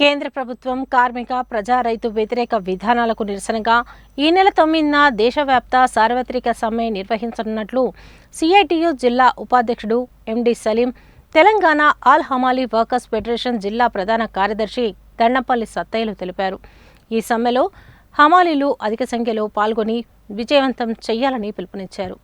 కేంద్ర ప్రభుత్వం కార్మిక ప్రజా రైతు వ్యతిరేక విధానాలకు నిరసనగా ఈ నెల తొమ్మిదిన దేశవ్యాప్త సార్వత్రిక సమ్మె నిర్వహించనున్నట్లు సిఐటియు జిల్లా ఉపాధ్యక్షుడు MD Saleem Telangana all Hamali workers federation జిల్లా ప్రధాన కార్యదర్శి దండపల్లి సత్తయ్యలు తెలిపారు. ఈ సమ్మెలో హమాలీలు అధిక సంఖ్యలో పాల్గొని విజయవంతం చేయాలని పిలుపునిచ్చారు.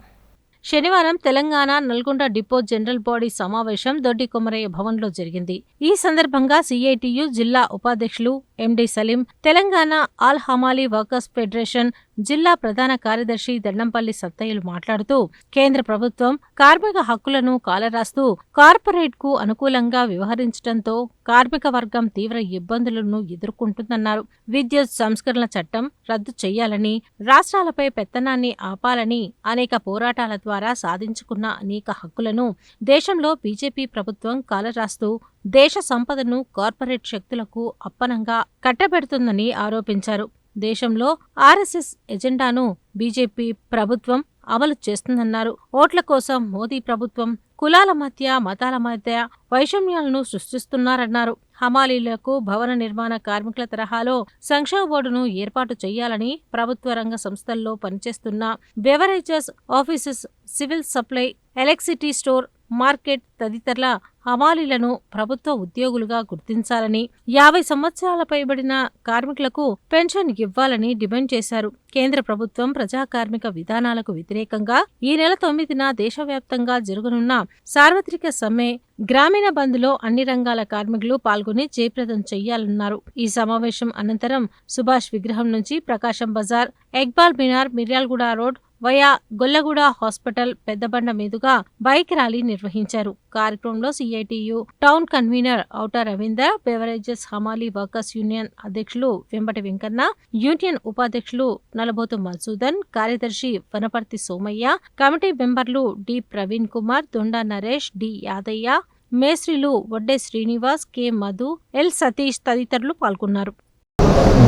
శనివారం Telangana Nalgonda depot general body సమావేశం దొడ్డి కొమరయ్య భవన్లో జరిగింది. ఈ సందర్భంగా సిఐటియు జిల్లా ఉపాధ్యక్షులు MD Saleem Telangana all Hamali workers federation జిల్లా ప్రధాన కార్యదర్శి దండంపల్లి సత్తయ్యలు మాట్లాడుతూ కేంద్ర ప్రభుత్వం కార్మిక హక్కులను కాలరాస్తూ కార్పొరేట్కు అనుకూలంగా వ్యవహరించడంతో కార్మిక వర్గం తీవ్ర ఇబ్బందులను ఎదుర్కొంటుందన్నారు. విద్యుత్ సంస్కరణల చట్టం రద్దు చేయాలని రాష్ట్రాలపై పెత్తనాన్ని ఆపాలని అనేక పోరాటాల ద్వారా సాధించుకున్న అనేక హక్కులను దేశంలో బీజేపీ ప్రభుత్వం కాలరాస్తూ దేశ సంపదను కార్పొరేట్ శక్తులకు అప్పనంగా కట్టబెడుతుందని ఆరోపించారు. దేశంలో ఆర్ఎస్ఎస్ ఎజెండాను బీజేపీ ప్రభుత్వం అమలు చేస్తుందన్నారు. ఓట్ల కోసం మోదీ ప్రభుత్వం కులాల మధ్య మతాల మధ్య వైషమ్యాలను సృష్టిస్తున్నారన్నారు. హమాలీలకు భవన నిర్మాణ కార్మికుల తరహాలో సంక్షేమ బోర్డును ఏర్పాటు చేయాలని ప్రభుత్వ రంగ సంస్థల్లో పనిచేస్తున్న beverages offices civil supply electricity store market తదితరుల హవాలీలను ప్రభుత్వ ఉద్యోగులుగా గుర్తించాలని యాభై సంవత్సరాల పైబడిన కార్మికులకు పెన్షన్ ఇవ్వాలని డిమాండ్ చేశారు. కేంద్ర ప్రభుత్వం ప్రజా కార్మిక విధానాలకు వ్యతిరేకంగా ఈ నెల తొమ్మిదిన దేశవ్యాప్తంగా జరగనున్న సార్వత్రిక సమ్మె గ్రామీణ బంద్లో అన్ని రంగాల కార్మికులు పాల్గొని జయప్రదం చేయాలన్నారు ఈ సమావేశం అనంతరం సుభాష్ విగ్రహం నుంచి Prakasam Bazar Iqbal Minar Miryalaguda road via Gollaguda hospital Peddabanda మీదుగా బైక్ ర్యాలీ నిర్వహించారు. కార్యక్రమంలో CITU town convener Outa Ravinder beverages హమాలీ వర్కర్స్ యూనియన్ అధ్యక్షులు వెంబటి వెంకన్న యూనియన్ ఉపాధ్యక్షులు నలబోతు మధుసూదన్ కార్యదర్శి వనపర్తి సోమయ్య కమిటీ మెంబర్లు డి ప్రవీణ్ కుమార్ దొండా నరేష్ డి యాదయ్య మేస్త్రీలు వడ్డే శ్రీనివాస్ కె మధు ఎల్ సతీష్ తదితరులు పాల్గొన్నారు.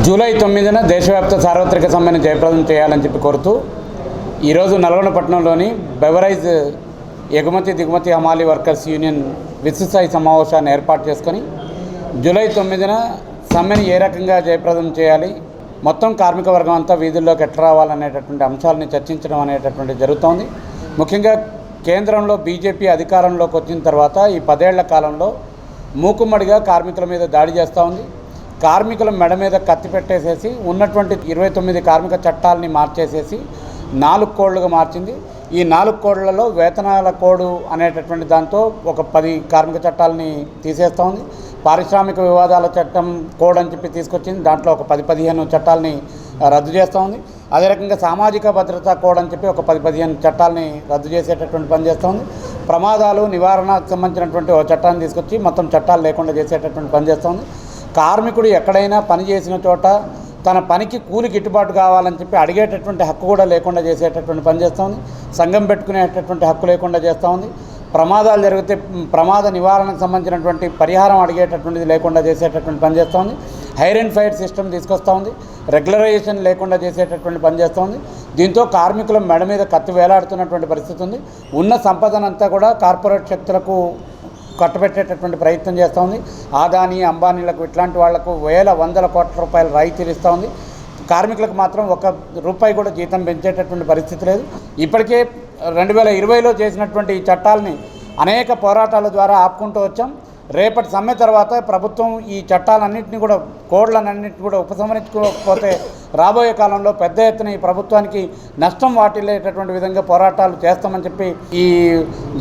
జూలై తొమ్మిదిన దేశవ్యాప్త సార్వత్రిక సమ్మెను జయప్రదం చేయాలని చెప్పి కోరుతూ ఈరోజు నల్గొండపట్నంలోని బెవరైజ్ ఎగుమతి దిగుమతి హమాలి వర్కర్స్ యూనియన్ విశ్వస్థాయి సమావేశాన్ని ఏర్పాటు చేసుకొని జూలై తొమ్మిదిన సమ్మెని ఏ రకంగా జయప్రదం చేయాలి మొత్తం కార్మిక వర్గం అంతా వీధుల్లోకి ఎట్లా రావాలనేటటువంటి అంశాలని చర్చించడం అనేటటువంటి జరుగుతోంది. ముఖ్యంగా కేంద్రంలో బీజేపీ అధికారంలోకి వచ్చిన తర్వాత ఈ పదేళ్ళ కాలంలో మూకుమ్మడిగా కార్మికుల మీద దాడి చేస్తూ ఉంది. కార్మికుల మెడ మీద కత్తి పెట్టేసేసి ఉన్నటువంటి ఇరవై తొమ్మిది కార్మిక చట్టాలని మార్చేసేసి నాలుగు కోడ్లుగా మార్చింది. ఈ నాలుగు కోడ్లలో వేతనాల కోడు అనేటటువంటి దాంతో ఒక పది కార్మిక చట్టాలని తీసేస్తూ ఉంది. పారిశ్రామిక వివాదాల చట్టం కోడ్ అని చెప్పి తీసుకొచ్చింది. దాంట్లో ఒక పది పదిహేను చట్టాలని రద్దు చేస్తూ ఉంది. అదే రకంగా సామాజిక భద్రతా కోడ్ అని చెప్పి ఒక పది పదిహేను చట్టాలని రద్దు చేసేటటువంటి పని చేస్తుంది ప్రమాదాలు నివారణకు సంబంధించినటువంటి ఒక చట్టాన్ని తీసుకొచ్చి మొత్తం చట్టాలు లేకుండా చేసేటటువంటి పని చేస్తుంది కార్మికుడు ఎక్కడైనా పని చేసిన చోట తన పనికి కూలి గిట్టుబాటు కావాలని చెప్పి అడిగేటటువంటి హక్కు కూడా లేకుండా చేసేటటువంటి పని చేస్తూ ఉంది. సంఘం పెట్టుకునేటటువంటి హక్కు లేకుండా చేస్తూ ఉంది. ప్రమాదాలు జరిగితే ప్రమాద నివారణకు సంబంధించినటువంటి పరిహారం అడిగేటటువంటిది లేకుండా చేసేటటువంటి పని చేస్తూ ఉంది. హైర్ అండ్ ఫైర్ సిస్టమ్ తీసుకొస్తూ ఉంది. రెగ్యులరైజేషన్ లేకుండా చేసేటటువంటి పని చేస్తూ ఉంది. దీంతో కార్మికుల మెడ మీద కత్తి వేలాడుతున్నటువంటి పరిస్థితి ఉంది. ఉన్న సంపదనంతా కూడా కార్పొరేట్ శక్తులకు కట్టబెట్టేటటువంటి ప్రయత్నం చేస్తూ ఉంది. ఆదాని అంబానీలకు ఇట్లాంటి వాళ్ళకు వేల వందల కోట్ల రూపాయలు రాయితీలు ఇస్తూ ఉంది. కార్మికులకు మాత్రం ఒక రూపాయి కూడా జీతం పెంచేటటువంటి పరిస్థితి లేదు. ఇప్పటికే రెండు వేల ఇరవైలో చేసినటువంటి ఈ చట్టాలని అనేక పోరాటాల ద్వారా ఆపుకుంటూ వచ్చాం. రేపటి సమ్మె తర్వాత ప్రభుత్వం ఈ చట్టాలన్నింటినీ కూడా కోడ్లన్నింటినీ కూడా ఉపసంహరించుకోకపోతే రాబోయే కాలంలో పెద్ద ఎత్తున ఈ ప్రభుత్వానికి నష్టం వాటిల్లేటటువంటి విధంగా పోరాటాలు చేస్తామని చెప్పి ఈ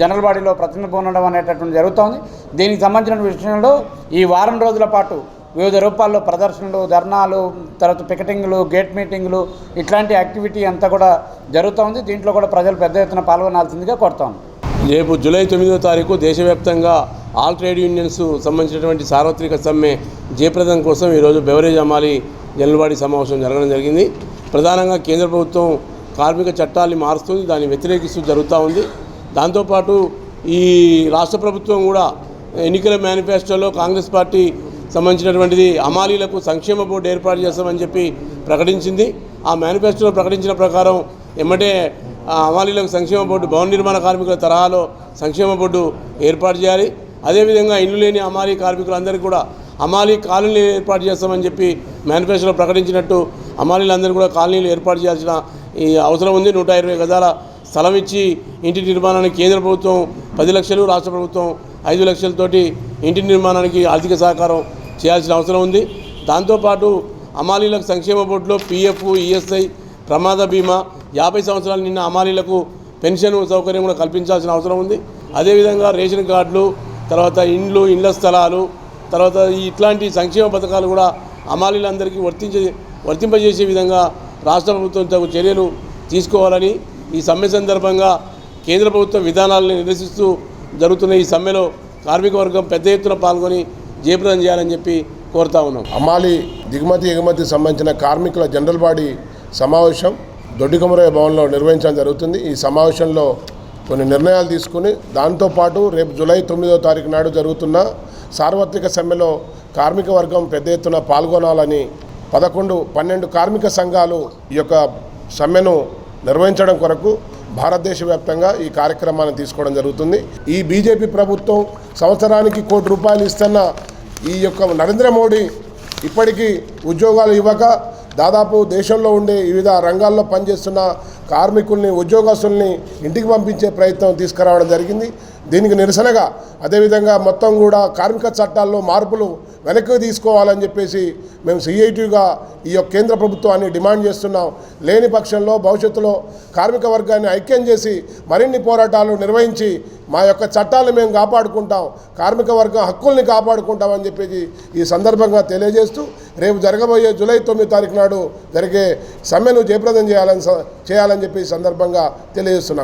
జనరల్ బాడీలో ప్రతినిధి ఉండడం అనేటటువంటి జరుగుతోంది. దీనికి సంబంధించిన విషయంలో ఈ వారం రోజుల పాటు వివిధ రూపాల్లో ప్రదర్శనలు ధర్నాలు తర్వాత పికెటింగ్లు గేట్ మీటింగ్లు ఇట్లాంటి యాక్టివిటీ అంతా కూడా జరుగుతోంది. దీంట్లో కూడా ప్రజలు పెద్ద ఎత్తున పాల్గొనాల్సిందిగా కోరుతాను రేపు జూలై తొమ్మిదో తారీఖు దేశవ్యాప్తంగా ఆల్ ట్రేడ్ యూనియన్స్ సంబంధించినటువంటి సార్వత్రిక సమ్మె జయప్రదం కోసం ఈరోజు బెవరేజ్ అమాలి జల్లువాడి సమావేశం జరగడం జరిగింది. ప్రధానంగా కేంద్ర ప్రభుత్వం కార్మిక చట్టాన్ని మారుస్తుంది దాన్ని వ్యతిరేకిస్తూ జరుగుతూ ఉంది. దాంతోపాటు ఈ రాష్ట్ర ప్రభుత్వం కూడా ఎన్నికల మేనిఫెస్టోలో కాంగ్రెస్ పార్టీ సంబంధించినటువంటిది అమాలీలకు సంక్షేమ బోర్డు ఏర్పాటు చేస్తామని చెప్పి ప్రకటించింది. ఆ మేనిఫెస్టోలో ప్రకటించిన ప్రకారం ఎమ్మటే అమాలీలకు సంక్షేమ బోర్డు భవన నిర్మాణ కార్మికుల తరహాలో సంక్షేమ బోర్డు ఏర్పాటు చేయాలి. అదేవిధంగా ఇల్లు లేని అమాలీ కార్మికులందరికీ కూడా అమాలి కాలనీలు ఏర్పాటు చేస్తామని చెప్పి మేనిఫెస్టోలో ప్రకటించినట్టు అమాలీలందరూ కూడా కాలనీలు ఏర్పాటు చేయాల్సిన ఈ అవసరం ఉంది. నూట ఇరవై గజాల స్థలం ఇచ్చి ఇంటి నిర్మాణానికి కేంద్ర ప్రభుత్వం పది లక్షలు రాష్ట్ర ప్రభుత్వం ఐదు లక్షలతోటి ఇంటి నిర్మాణానికి ఆర్థిక సహకారం చేయాల్సిన అవసరం ఉంది. దాంతోపాటు అమాలీలకు సంక్షేమ బోర్డులో పిఎఫ్ ఈఎస్ఐ ప్రమాద బీమా యాభై సంవత్సరాలు నిన్న అమాలీలకు పెన్షన్ సౌకర్యం కూడా కల్పించాల్సిన అవసరం ఉంది. అదేవిధంగా రేషన్ కార్డులు తర్వాత ఇండ్లు ఇండ్ల స్థలాలు తర్వాత ఇట్లాంటి సంక్షేమ పథకాలు కూడా అమాలీలందరికీ వర్తించే వర్తింపజేసే విధంగా రాష్ట్ర ప్రభుత్వం తగు చర్యలు తీసుకోవాలని ఈ సమ్మె సందర్భంగా కేంద్ర ప్రభుత్వ విధానాలను నిరసిస్తూ జరుగుతున్న ఈ సమ్మెలో కార్మిక వర్గం పెద్ద ఎత్తున పాల్గొని జయప్రదం చేయాలని చెప్పి కోరుతా ఉన్నాం. అమ్మాలి దిగుమతి ఎగుమతి సంబంధించిన కార్మికుల జనరల్ బాడీ సమావేశం దొడ్డికమరయ్య భవన్లో నిర్వహించడం జరుగుతుంది. ఈ సమావేశంలో కొన్ని నిర్ణయాలు తీసుకుని దాంతోపాటు రేపు జూలై తొమ్మిదో తారీఖు నాడు జరుగుతున్న సార్వత్రిక సమ్మెలో కార్మిక వర్గం పెద్ద ఎత్తున పాల్గొనాలని పదకొండు పన్నెండు కార్మిక సంఘాలు ఈ యొక్క సమ్మెను నిర్వహించడం కొరకు భారతదేశ వ్యాప్తంగా ఈ కార్యక్రమాన్ని తీసుకోవడం జరుగుతుంది. ఈ బీజేపీ ప్రభుత్వం సంవత్సరానికి కోటి రూపాయలు ఇస్తున్న ఈ యొక్క నరేంద్ర మోడీ ఇప్పటికీ ఉద్యోగాలు ఇవ్వక దాదాపు దేశంలో ఉండే వివిధ రంగాల్లో పనిచేస్తున్న కార్మికుల్ని ఉద్యోగస్తుల్ని ఇంటికి పంపించే ప్రయత్నం తీసుకురావడం జరిగింది. దీనికి నిరసనగా అదేవిధంగా మొత్తం కూడా కార్మిక చట్టాల్లో మార్పులు వెనక్కి తీసుకోవాలని చెప్పేసి మేము సిఐటిగా ఈ యొక్క కేంద్ర ప్రభుత్వాన్ని డిమాండ్ చేస్తున్నాం. లేని పక్షంలో భవిష్యత్తులో కార్మిక వర్గాన్ని ఐక్యం చేసి మరిన్ని పోరాటాలు నిర్వహించి మా యొక్క చట్టాలను మేము కాపాడుకుంటాం. కార్మిక వర్గం హక్కుల్ని కాపాడుకుంటామని చెప్పేసి ఈ సందర్భంగా తెలియజేస్తూ రేపు జరగబోయే జూలై తొమ్మిది తారీఖు నాడు జరిగే సమ్మెను జయప్రదం చేయాలని స- చేయాలని చెప్పి సందర్భంగా తెలియజేస్తున్నాం.